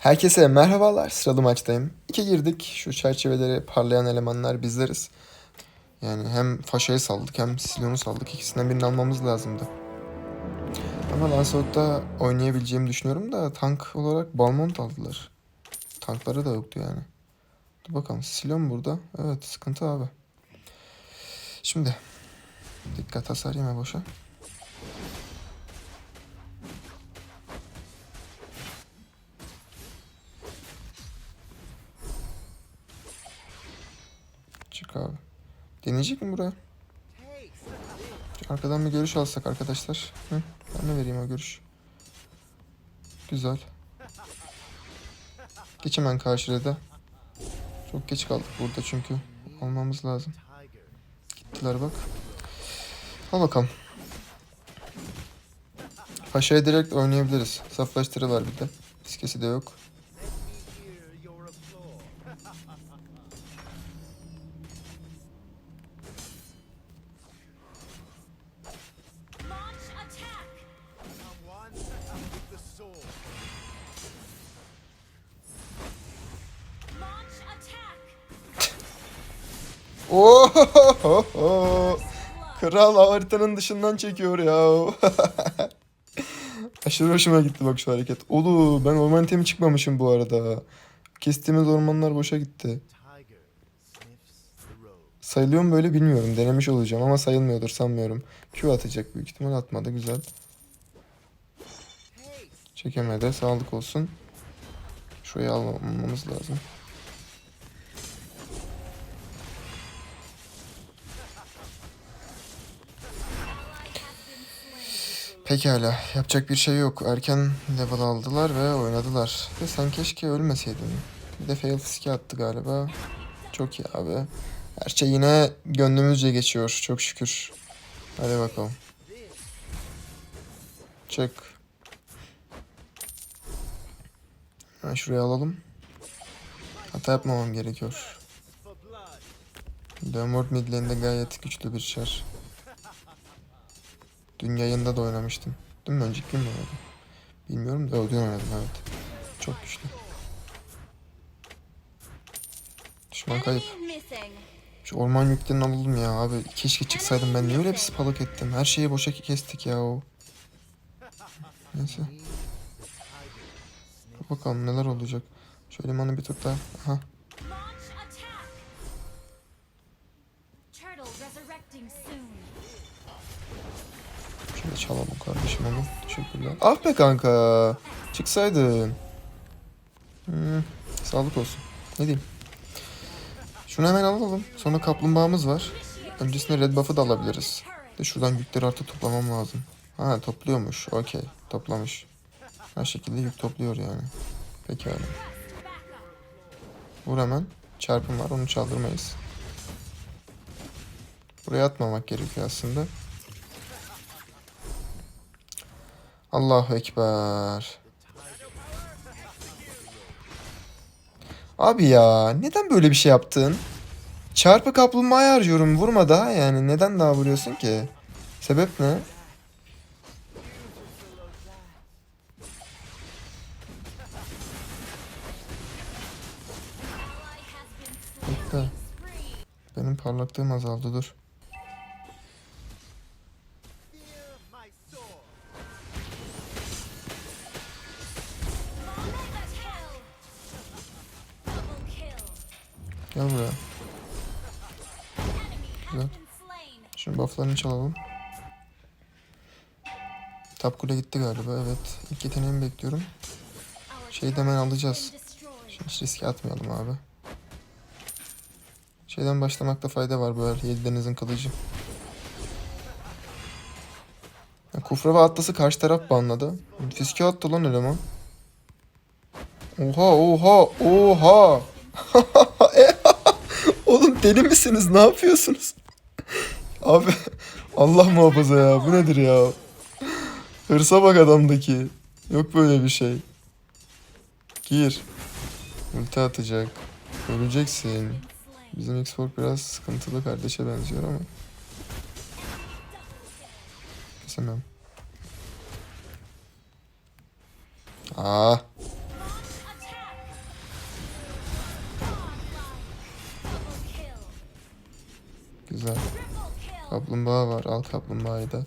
Herkese merhabalar. Sıralı maçtayım. İki girdik. Şu çerçeveleri parlayan elemanlar bizleriz. Yani hem Faşa'yı saldık hem Silyon'u saldık. İkisinden birini almamız lazımdı. Ama Lancelot'ta oynayabileceğimi düşünüyorum da tank olarak Balmont aldılar. Tankları da yoktu yani. Dur bakalım. Silyon burada. Evet sıkıntı abi. Şimdi dikkat hasar yeme boşa. Çık abi. Deneyecek mi buraya? Arkadan bir görüş alsak arkadaşlar. Hı? Ben de vereyim o görüş. Güzel. Geç hemen karşıya da. Çok geç kaldık burada çünkü. Almamız lazım. Gittiler bak. Al bakalım. Paşa'ya direkt oynayabiliriz. Saflaştırılar bir de. İskesi de yok. Kral haritanın dışından çekiyor ya. Aşırı hoşuma gitti bak şu hareket. Olu ben orman temi çıkmamışım bu arada. Kestiğimiz ormanlar boşa gitti. Sayılıyor mu böyle bilmiyorum. Denemiş olacağım ama sayılmıyordur sanmıyorum. Q atacak büyük ihtimal atmadı güzel. Çekemedi. Sağlık olsun. Şurayı almamamız lazım. Pekala. Yapacak bir şey yok. Erken level aldılar ve oynadılar. Ve sen keşke ölmeseydin. Bir de fail fiske attı galiba. Çok iyi abi. Her şey yine gönlümüzce geçiyor. Çok şükür. Hadi bakalım. Çık. Ben şuraya alalım. Hata yapmamam gerekiyor. Downward mid lane'de gayet güçlü bir şer. Dün yayında da oynamıştım. Dün mü önceki gün mü oynadım? Bilmiyorum da o dün oynadım evet. Çok güçlü. Düşman kayıp. Şu orman yüklerini alalım ya abi. Keşke çıksaydım ben. Niye öyle bir spalık ettim? Her şeyi boşa kestik ya o. Neyse. Bakalım neler olacak. Şöyle manı bir tur daha. Aha. Çalalım kardeşim onu. Teşekkürler. Ah be kanka. Çıksaydın. Hmm, sağlık olsun. Ne diyeyim. Şunu hemen alalım. Sonra kaplumbağamız var. Öncesinde red buff'ı da alabiliriz. De şuradan yükleri artık toplamam lazım. Ha topluyormuş. Okey. Toplamış. Her şekilde yük topluyor yani. Pekala. Vur hemen. Çarpım var. Onu çaldırmayız. Buraya atmamak gerekiyor aslında. Allahu Ekber. Abi ya neden böyle bir şey yaptın? Çarpı kaplumbağa harcıyorum vurma daha yani neden daha vuruyorsun ki? Sebep ne? Benim parlaklığım azaldı dur. Gel buraya. Güzel. Şimdi bufflarını çalalım. Top kule gitti galiba evet. İlk yeteneğimi bekliyorum. Şeyi de hemen alacağız. Şimdi riske atmayalım abi. Şeyden başlamakta fayda var bu el. Yedi denizin kılıcı. Kufra ve Atlas'ı karşı taraf banladı. Fiske attı lan eleman. Oha oha oha. Deli misiniz? Ne yapıyorsunuz? Abi Allah muhafaza ya. Bu nedir ya? Hırsa bak adamdaki. Yok böyle bir şey. Gir. Ulti atacak. Öleceksin. Bizim Xbox biraz sıkıntılı kardeşe benziyor ama. Kesemem. Aa. Güzel. Kaplumbağa var. Al kaplumbağayı da.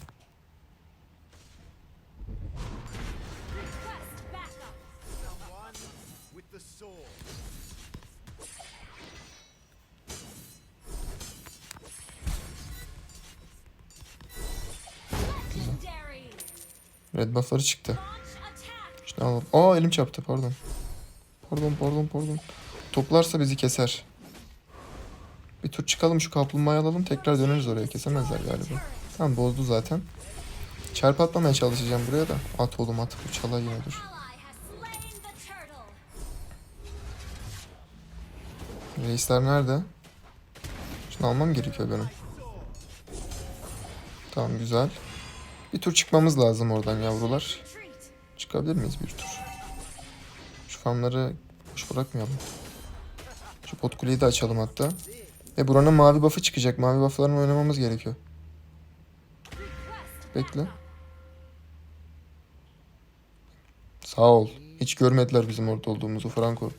Red buff'ları çıktı. İşte al. Aa elim çarptı pardon. Pardon pardon pardon. Toplarsa bizi keser. Bir tur çıkalım şu kaplumbağayı alalım tekrar döneriz oraya kesemezler galiba. Tamam bozdu zaten. Çarp atmamaya çalışacağım buraya da. At oğlum at bu çalay yine dur. Reisler nerede? Şunu almam gerekiyor benim. Tamam güzel. Bir tur çıkmamız lazım oradan yavrular. Çıkabilir miyiz bir tur? Şu farmları boş bırakmayalım. Şu pot kuleyi de açalım hatta. Ve buranın mavi buff'ı çıkacak. Mavi buff'larını oynamamız gerekiyor. Bekle. Sağ ol. Hiç görmediler bizim orada olduğumuzu Franco.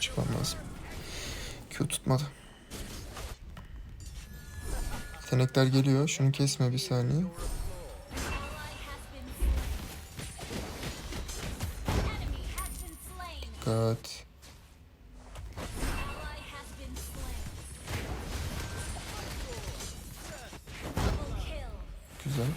Çıkmam lazım. Q tutmadı. Yetenekler geliyor. Şunu kesme bir saniye. Ally Güzel.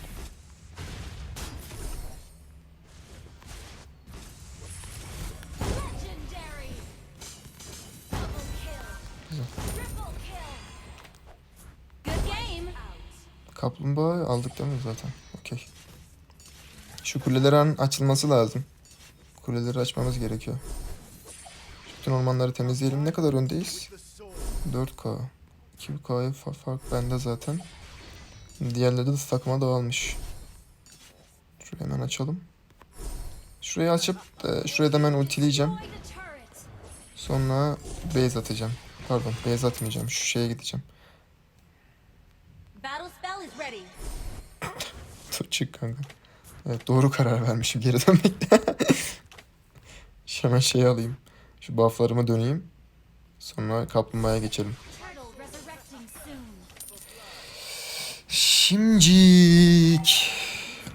Kaplumbağa aldık değil mi zaten? Okey. Şu kulelerin açılması lazım. Kuleleri açmamız gerekiyor. Bütün ormanları temizleyelim. Ne kadar öndeyiz? The sword. 4K. 2K'ya fa- fark bende zaten. Diğerleri de takıma dağılmış. Şurayı hemen açalım. Şurayı açıp e, şuraya da hemen ultileyeceğim. Sonra base atacağım. Pardon base atmayacağım. Şu şeye gideceğim. Çık kanka. Evet doğru karar vermişim geri dönmekte. Hemen şey alayım. Şu bufflarıma döneyim. Sonra kaplumbağaya geçelim. Şimcik.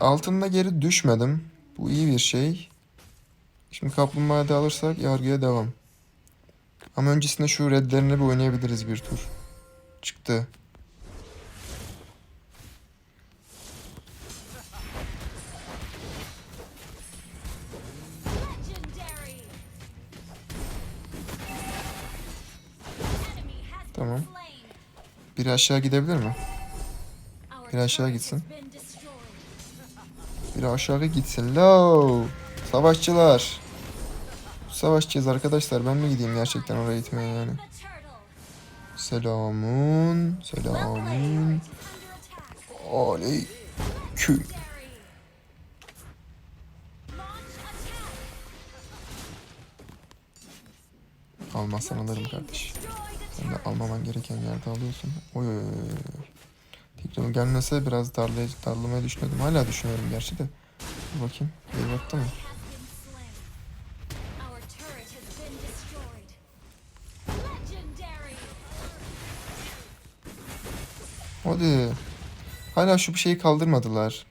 Altında geri düşmedim. Bu iyi bir şey. Şimdi kaplumbağayı da alırsak yargıya devam. Ama öncesinde şu redlerini bir oynayabiliriz bir tur. Çıktı. Tamam. Biri aşağı gidebilir mi? Our Bir aşağı gitsin. Biri aşağı gitsin. Lo! Savaşçılar. Savaşçıyız arkadaşlar. Ben mi gideyim gerçekten oraya gitmeye yani? Selamun. Selamun. Aleyküm. Almazsan alırım kardeş. Sen de almaman gereken yerde alıyorsun. Oy oy oy. Tekrar gelmese biraz darlay darlamayı düşünüyordum. Hala düşünüyorum gerçi de. Dur bakayım. Wave attı mı? Hadi. Hala şu bir şeyi kaldırmadılar.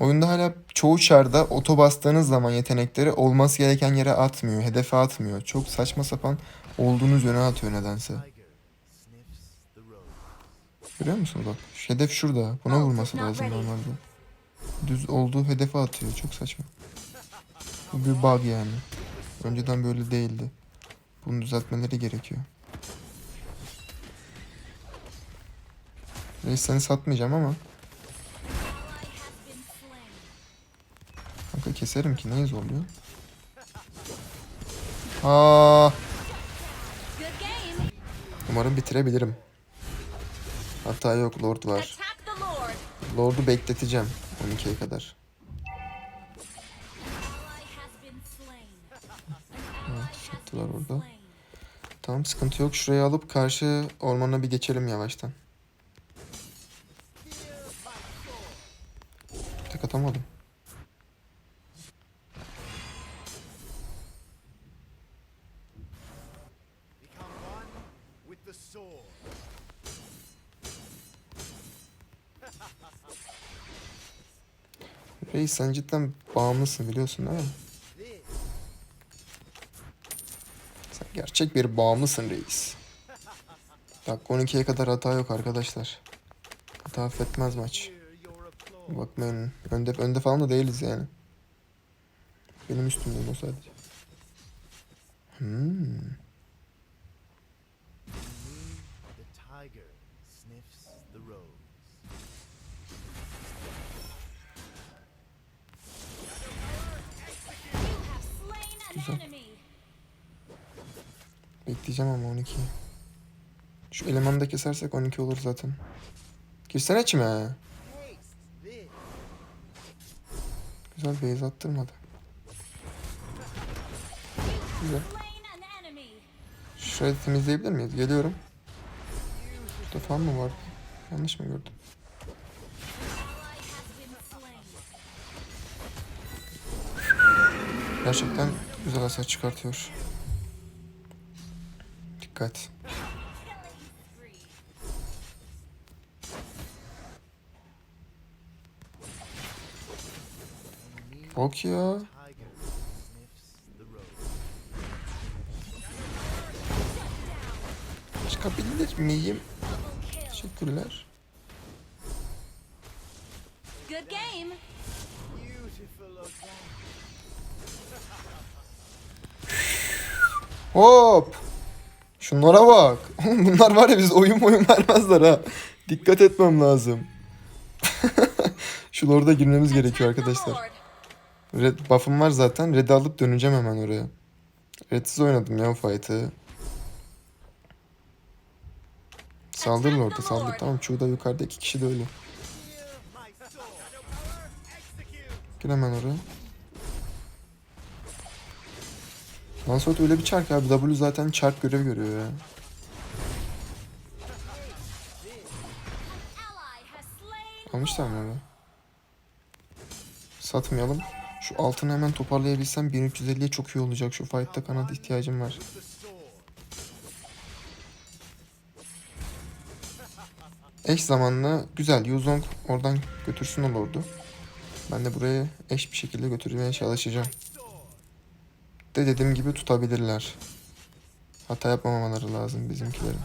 Oyunda hala çoğu çarda oto bastığınız zaman yetenekleri olması gereken yere atmıyor. Hedefe atmıyor. Çok saçma sapan olduğunuz yöne atıyor nedense. Görüyor musun bak? Hedef şurada. Buna vurması lazım normalde. Düz olduğu hedefe atıyor. Çok saçma. Bu bir bug yani. Önceden böyle değildi. Bunu düzeltmeleri gerekiyor. Reis seni satmayacağım ama kanka keserim ki neyi zorluyor? Aa, umarım bitirebilirim. Hata yok Lord var. Lord'u bekleteceğim 12'ye kadar. Evet, orada. Tamam sıkıntı yok. Şurayı alıp karşı ormana bir geçelim yavaştan. Tek atamadım. Reis sen cidden bağımlısın biliyorsun değil mi? Sen gerçek bir bağımlısın reis. Dakika 12'ye kadar hata yok arkadaşlar. Hata affetmez maç. Bakmayın önde, önde falan da değiliz yani. Benim üstümdeyim o sadece. Hmm. Güzel. Bekleyeceğim ama 12. Şu elemanı da kesersek 12 olur zaten. Girsene içime. Güzel base attırmadı. Güzel. Şurayı temizleyebilir miyiz? Geliyorum. Burada falan mı var? Yanlış mı gördüm? Gerçekten güzel hasar çıkartıyor. Dikkat. Bok ya. Çıkabilir miyim? Teşekkürler. Good game. Hop. Şunlara bak. Oğlum Bunlar var ya biz oyun oyun vermezler ha. Dikkat etmem lazım. Şu lorda girmemiz gerekiyor arkadaşlar. Red buff'ım var zaten. Red'i alıp döneceğim hemen oraya. Red'siz oynadım ya o fight'ı. Saldırın orada saldır. Tamam çoğu da yukarıda iki kişi de öyle. Gir hemen oraya. Lancelot öyle bir çark abi. W zaten çark görev görüyor ya. Almışlar mı oraya? Satmayalım. Şu altını hemen toparlayabilsem 1350'ye çok iyi olacak. Şu fight'ta kanat ihtiyacım var. Eş zamanlı güzel. Yuzong oradan götürsün o lordu. Ben de buraya eş bir şekilde götürmeye çalışacağım. De dediğim gibi tutabilirler. Hata yapmamaları lazım bizimkilerin.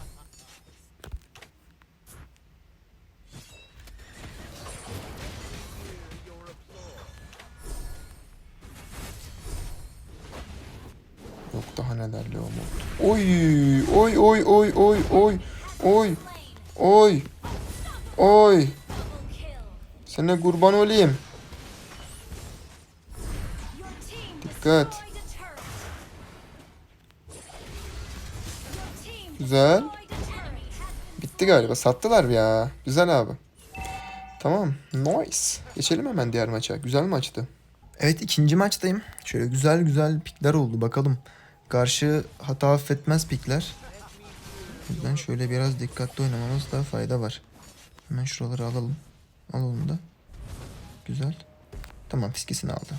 Yok daha neler Leo mod. Oy oy oy oy oy oy oy oy oy. Sana kurban olayım. Dikkat. Güzel. Bitti galiba. Sattılar ya. Güzel abi. Tamam. Nice. Geçelim hemen diğer maça. Güzel maçtı. Evet ikinci maçtayım. Şöyle güzel güzel pikler oldu. Bakalım. Karşı hata affetmez pikler. Yüzden şöyle biraz dikkatli oynamamızda fayda var. Hemen şuraları alalım. Alalım da. Güzel. Tamam fiskesini aldı.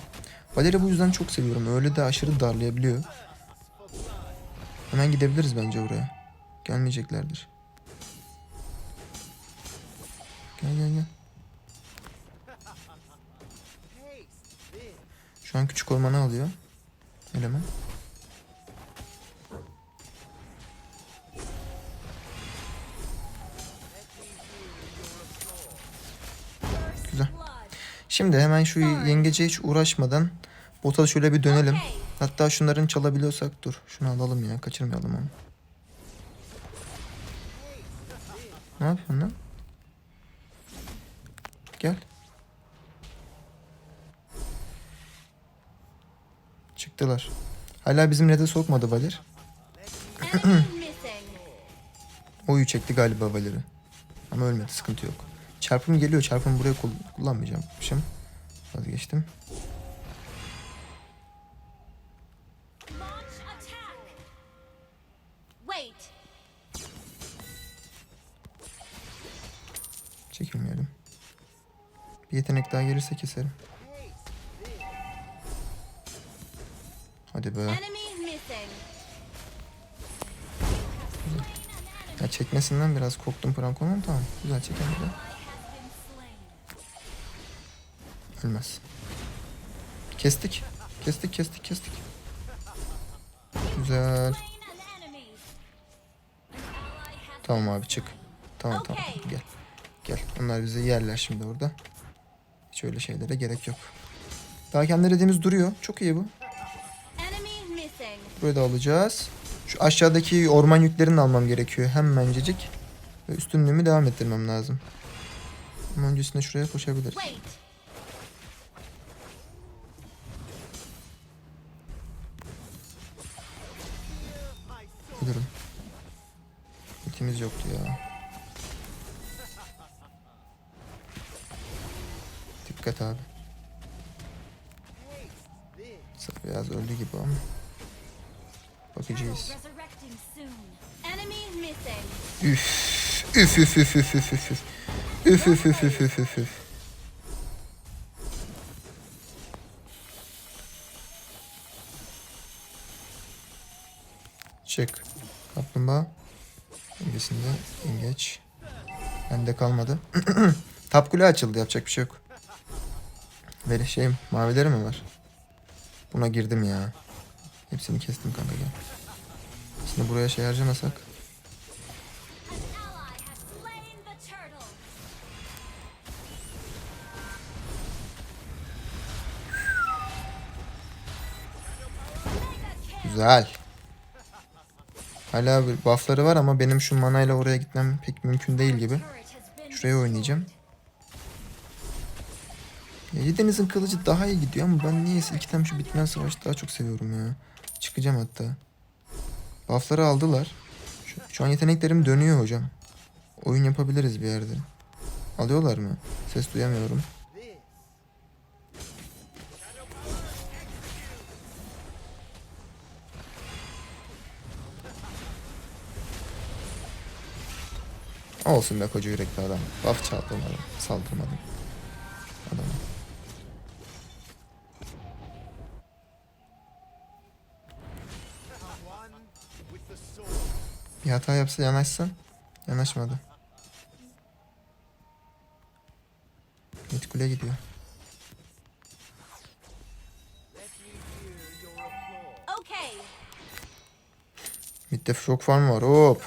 Valeri bu yüzden çok seviyorum. Öyle de aşırı darlayabiliyor. Hemen gidebiliriz bence oraya. Gelmeyeceklerdir. Gel gel gel. Şu an küçük ormanı alıyor. Eleman. Güzel. Şimdi hemen şu yengece hiç uğraşmadan bota şöyle bir dönelim. Hatta şunların çalabiliyorsak dur. Şunu alalım ya kaçırmayalım onu. Ne yapıyorsun lan? Gel. Çıktılar. Hala bizim red'e sokmadı Valir. Oyu çekti galiba Valer'i. Ama ölmedi sıkıntı yok. Çarpım geliyor. Çarpımı buraya kul- kullanmayacakmışım. Vazgeçtim. Bir yetenek daha gelirse keserim. Hadi be. Ya çekmesinden biraz korktum Pranko ama tamam. Güzel been slain. Ölmez. Kestik. Kestik kestik kestik. Güzel. Tamam abi çık. Tamam tamam gel. Gel. Onlar bizi yerler şimdi orada. Hiç öyle şeylere gerek yok. Daha kendi dediğimiz duruyor. Çok iyi bu. Burayı da alacağız. Şu aşağıdaki orman yüklerini de almam gerekiyor. Hemencecik. Ve üstünlüğümü devam ettirmem lazım. Ama öncesinde şuraya koşabiliriz. Ölürüm. İtimiz yoktu ya. Dikkat abi. Biraz öldü gibi ama. Bakacağız. Üf. Üf üf üf üf üf üf üf. Üf üf üf üf üf üf üf. Kaplumbağa. Öncesinde ingeç. Bende kalmadı. Tap açıldı yapacak bir şey yok. Böyle şey mavileri mi var? Buna girdim ya. Hepsini kestim kanka gel. Şimdi buraya şey harcamasak. Güzel. Hala bir buffları var ama benim şu manayla oraya gitmem pek mümkün değil gibi. Şuraya oynayacağım. Ya Deniz'in kılıcı daha iyi gidiyor ama ben niyeyse iki tane şu bitmeyen savaşı daha çok seviyorum ya. Çıkacağım hatta. Buffları aldılar. Şu, şu an yeteneklerim dönüyor hocam. Oyun yapabiliriz bir yerde. Alıyorlar mı? Ses duyamıyorum. Olsun be koca yürekli adam. Buff çaldırmadım. Saldırmadım. Hata yapsa yanaşsan. Yanaşmadı. Mid kule gidiyor. Midde çok farm var. Hop.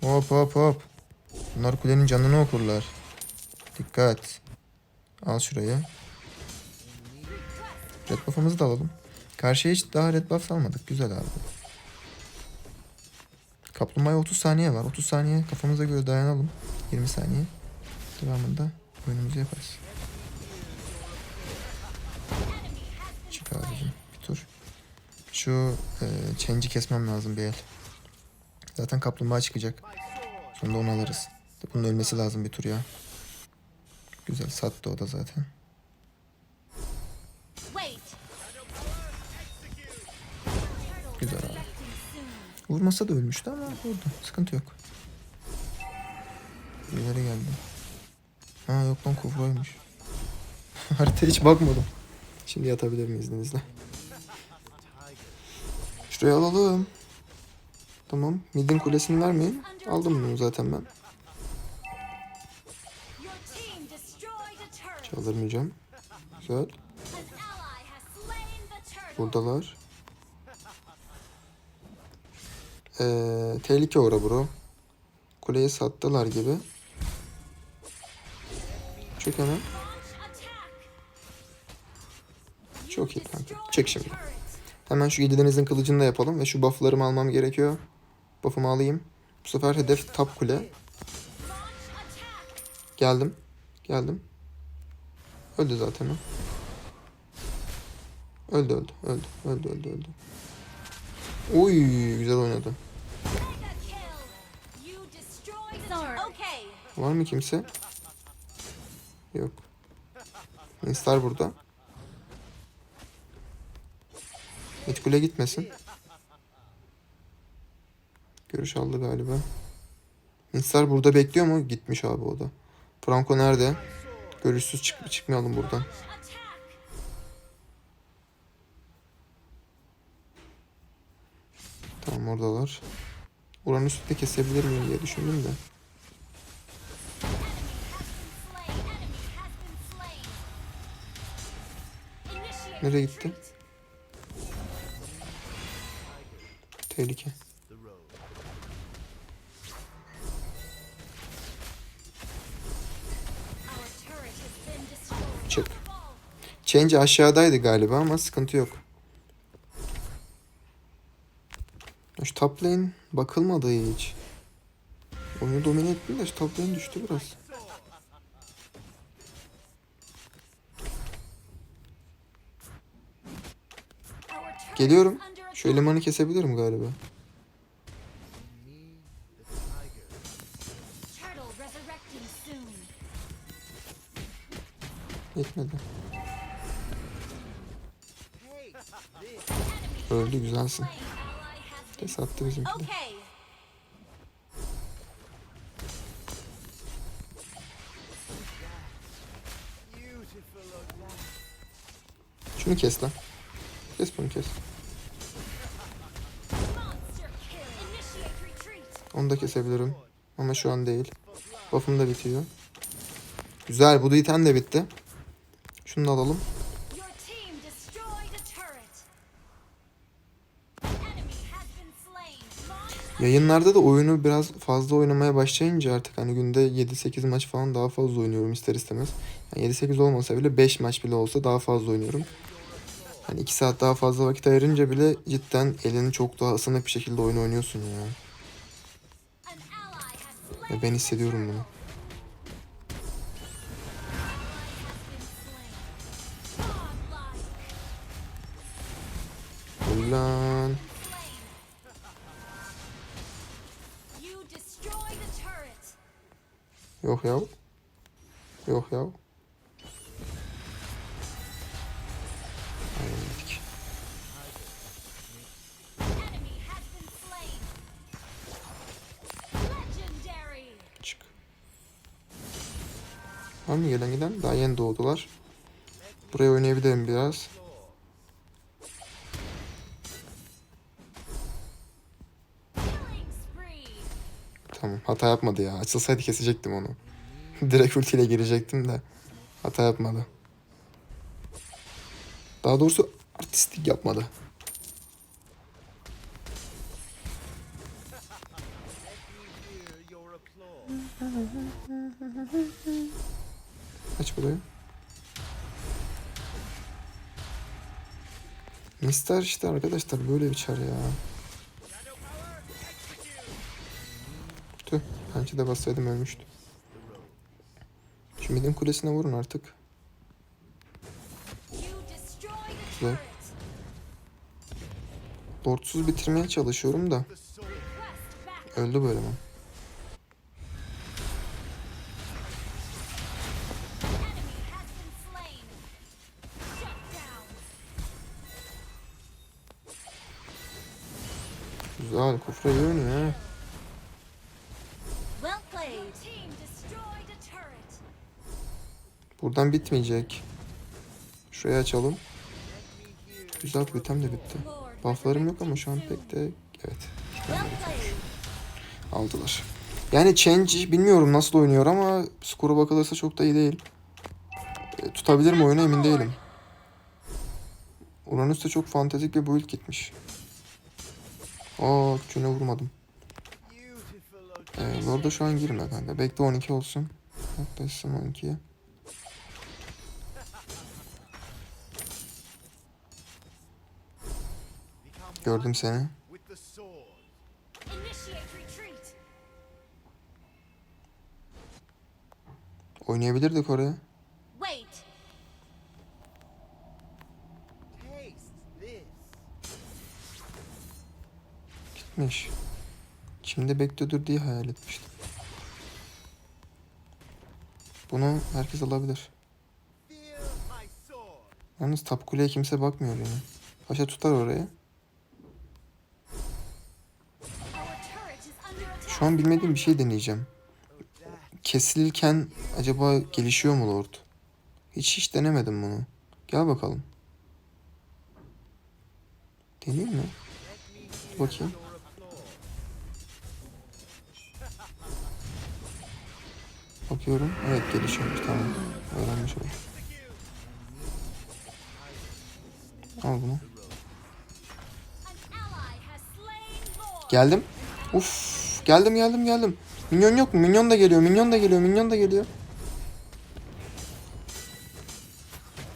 Hop hop hop. Bunlar kulenin canını okurlar. Dikkat. Al şurayı. Red buff'ımızı da alalım. Karşıya hiç daha red buff almadık. Güzel abi. Kaplumbağaya 30 saniye var. 30 saniye kafamıza göre dayanalım. 20 saniye. Devamında oyunumuzu yaparız. Çık abicim. Bir tur. Şu e, change'i kesmem lazım bir el. Zaten kaplumbağa çıkacak. Sonunda onu alırız. Bunun ölmesi lazım bir tur ya. Güzel sattı o da zaten. Vurmasa da ölmüştü ama vurdu. Sıkıntı yok. İleri geldi. Ha yok lan kufraymış. Haritaya hiç bakmadım. Şimdi yatabilir miyiz izninizle? Şuraya alalım. Tamam. Midin kulesini vermeyin. Aldım bunu zaten ben. Çaldırmayacağım. Güzel. Buradalar. Ee, tehlike uğra bro. Kuleyi sattılar gibi. Çok hemen. Çok iyi kanka. Çek şimdi. Hemen şu yedi kılıcını da yapalım ve şu bufflarımı almam gerekiyor. Buff'ımı alayım. Bu sefer hedef top kule. Geldim. Geldim. Öldü zaten o. Öldü öldü öldü öldü öldü öldü. Oy güzel oynadı. Var mı kimse? Yok. Minstar burada. Etkule gitmesin. Görüş aldı galiba. Minstar burada bekliyor mu? Gitmiş abi o da. Franco nerede? Görüşsüz çık çıkmayalım buradan. Tamam oradalar. Uranüs'ü de kesebilir miyim diye düşündüm de. Nereye gitti? Tehlike. Çık. Change aşağıdaydı galiba ama sıkıntı yok. Şu top lane bakılmadı hiç. Oyunu domine ettin de şu top lane düştü biraz. Geliyorum. Şu elemanı kesebilirim galiba. Yetmedi. Öldü güzelsin. bizimki de. Of that. Şunu kes lan. Kes bunu kes. Onu da kesebilirim. Ama şu an değil. Buff'um da bitiyor. Güzel. Bu item de bitti. Şunu da alalım. Yayınlarda da oyunu biraz fazla oynamaya başlayınca artık hani günde 7-8 maç falan daha fazla oynuyorum ister istemez. Yani 7-8 olmasa bile 5 maç bile olsa daha fazla oynuyorum. Hani 2 saat daha fazla vakit ayırınca bile cidden elini çok daha ısınık bir şekilde oyun oynuyorsun ya. slain. Ve ben hissediyorum bunu. Ulan. Yok ya. Yok ya. Mı gelen giden? Daha yeni doğdular. Buraya oynayabilirim biraz. Tamam hata yapmadı ya. Açılsaydı kesecektim onu. Direkt ultiyle girecektim de. Hata yapmadı. Daha doğrusu artistik yapmadı. Hear your applause. Aç burayı. Mister işte arkadaşlar böyle bir çar ya. Tüh. Bence de bassaydım ölmüştü. Şu midin kulesine vurun artık. Güzel. Lordsuz bitirmeye çalışıyorum da. Öldü bu eleman. Team destroyed a turret. Buradan bitmeyecek. Şurayı açalım. Güzel bir item de bitti. Bufflarım yok ama şu an pek de evet aldılar. Yani Change bilmiyorum nasıl oynuyor ama skora bakılırsa çok da iyi değil. E, tutabilir mi oyunu emin değilim. Uranüs'te çok fantezik bir build gitmiş. Aa küçüğüne vurmadım. Ee, Lord'a şu an girme kanka. Bekle 12 olsun. Yaklaşsın 12'ye. become Gördüm seni. Oynayabilirdik oraya. Gitmiş. Şimdi bekliyordur diye hayal etmiştim. Bunu herkes alabilir. Yalnız tap kimse bakmıyor yine. Paşa tutar attack. Şu an bilmediğim bir şey deneyeceğim. Kesilirken acaba gelişiyor mu Lord? Hiç hiç denemedim bunu. Gel bakalım. Deneyeyim mi? Bakayım. Bakıyorum. Evet gelişiyormuş tamam. Öğrenmiş. Execute. Al bunu. Geldim. Uf, geldim geldim geldim. Minyon yok mu? Minyon da geliyor. Minyon da geliyor. Minyon da geliyor.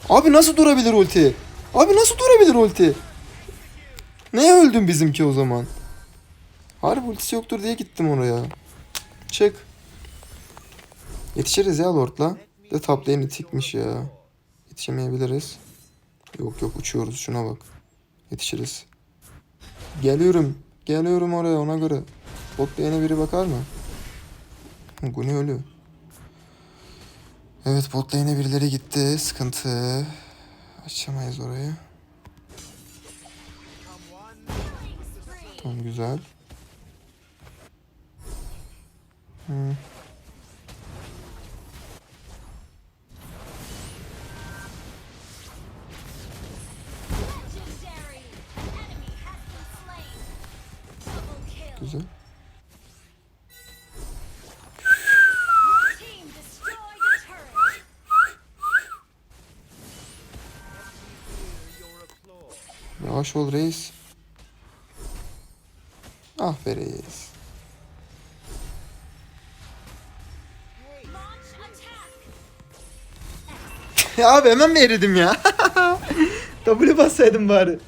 Abi nasıl durabilir ulti? Abi nasıl durabilir ulti? Neye öldün bizimki o zaman? Harbi ultisi yoktur diye gittim oraya. Çık. Yetişiriz ya Lord'la. De top lane itikmiş ya. Yetişemeyebiliriz. Yok yok uçuyoruz şuna bak. Yetişiriz. Geliyorum. Geliyorum oraya ona göre. Bot lane'e biri bakar mı? Guni ölü. Evet bot lane'e birileri gitti. Sıkıntı. Açamayız orayı. Tamam güzel. Hı. Güzel. Yavaş ol reis. Ah be reis. Ya abi hemen mi eridim ya? W bassaydım bari.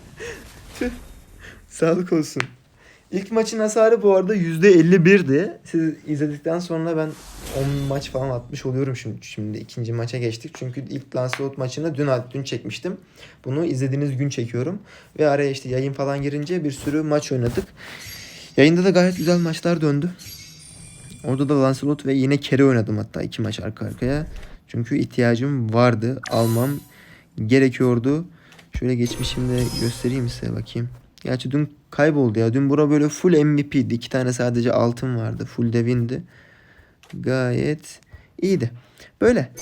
Sağlık olsun. İlk maçın hasarı bu arada %51'di. Siz izledikten sonra ben 10 maç falan atmış oluyorum şimdi. Şimdi ikinci maça geçtik. Çünkü ilk Lancelot maçını dün dün çekmiştim. Bunu izlediğiniz gün çekiyorum. Ve araya işte yayın falan girince bir sürü maç oynadık. Yayında da gayet güzel maçlar döndü. Orada da Lancelot ve yine Kerry oynadım hatta iki maç arka arkaya. Çünkü ihtiyacım vardı. Almam gerekiyordu. Şöyle geçmişimde göstereyim size bakayım. Gerçi dün kayboldu ya. Dün bura böyle full MVP'di. İki tane sadece altın vardı. Full devindi. Gayet iyiydi. Böyle.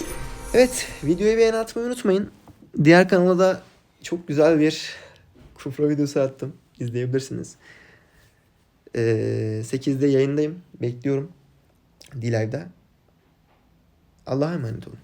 Evet. Videoyu beğeni atmayı unutmayın. Diğer kanala da çok güzel bir kufra videosu attım. İzleyebilirsiniz. Ee, 8'de yayındayım. Bekliyorum. D-Live'da. Allah'a emanet olun.